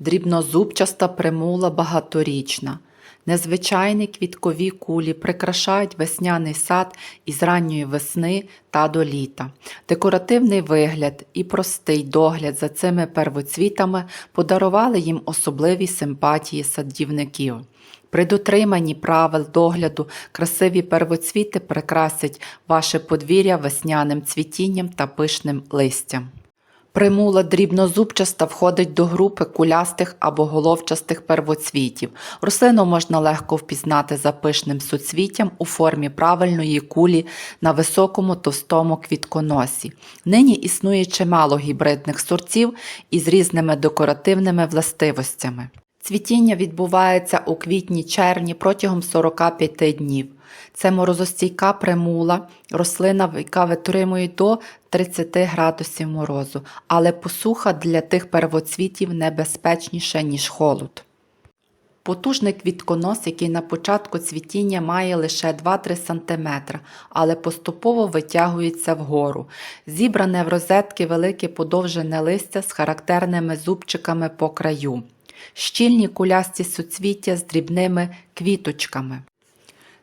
Дрібнозубчаста примула багаторічна. Незвичайні квіткові кулі прикрашають весняний сад із ранньої весни та до літа. Декоративний вигляд і простий догляд за цими первоцвітами подарували їм особливі симпатії садівників. При дотриманні правил догляду красиві первоцвіти прикрасять ваше подвір'я весняним цвітінням та пишним листям. Примула дрібнозубчаста входить до групи кулястих або головчастих первоцвітів. Рослину можна легко впізнати за пишним суцвіттям у формі правильної кулі на високому товстому квітконосі. Нині існує чимало гібридних сортів із різними декоративними властивостями. Цвітіння відбувається у квітні-червні протягом 45 днів. Це морозостійка примула, рослина, яка витримує до 30 градусів морозу, але посуха для тих первоцвітів небезпечніша, ніж холод. Потужний квітконос, який на початку цвітіння має лише 2-3 см, але поступово витягується вгору. Зібране в розетки велике подовжене листя з характерними зубчиками по краю. Щільні кулясті суцвіття з дрібними квіточками.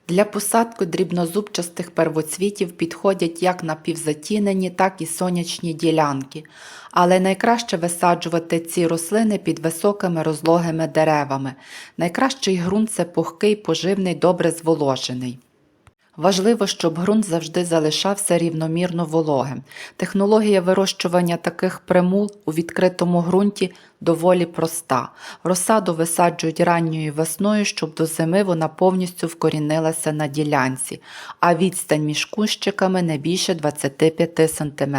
Для посадки дрібнозубчастих первоцвітів підходять як напівзатінені, так і сонячні ділянки, але найкраще висаджувати ці рослини під високими розлогими деревами. Найкращий ґрунт це пухкий, поживний, добре зволожений. Важливо, щоб ґрунт завжди залишався рівномірно вологим. Технологія вирощування таких примул у відкритому ґрунті доволі проста. Розсаду висаджують ранньою весною, щоб до зими вона повністю вкорінилася на ділянці, а відстань між кущиками не більше 25 см.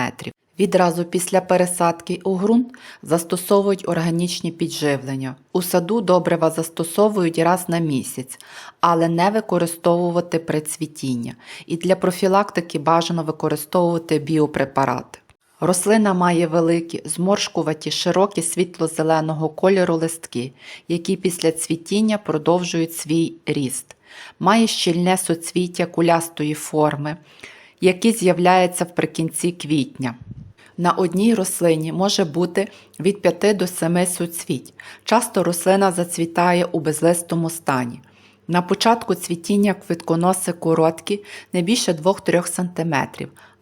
Відразу після пересадки у ґрунт застосовують органічні підживлення. У саду добрива застосовують раз на місяць, але не використовувати при цвітіння. І для профілактики бажано використовувати біопрепарати. Рослина має великі, зморшкуваті, широкі світло-зеленого кольору листки, які після цвітіння продовжують свій ріст. Має щільне суцвіття кулястої форми, які з'являються вприкінці квітня. На одній рослині може бути від 5 до 7 суцвіть. Часто рослина зацвітає у безлистому стані. На початку цвітіння квітконоси короткі, не більше 2-3 см,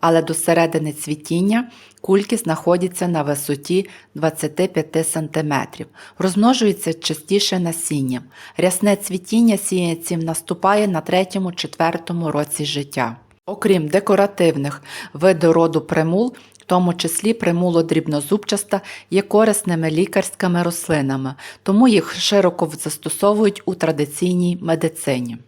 але до середини цвітіння кульки знаходяться на висоті 25 см. Розмножуються частіше насінням. Рясне цвітіння сіянців наступає на 3-4 році життя. Окрім декоративних види роду примул, в тому числі примуло дрібнозубчаста є корисними лікарськими рослинами, тому їх широко застосовують у традиційній медицині.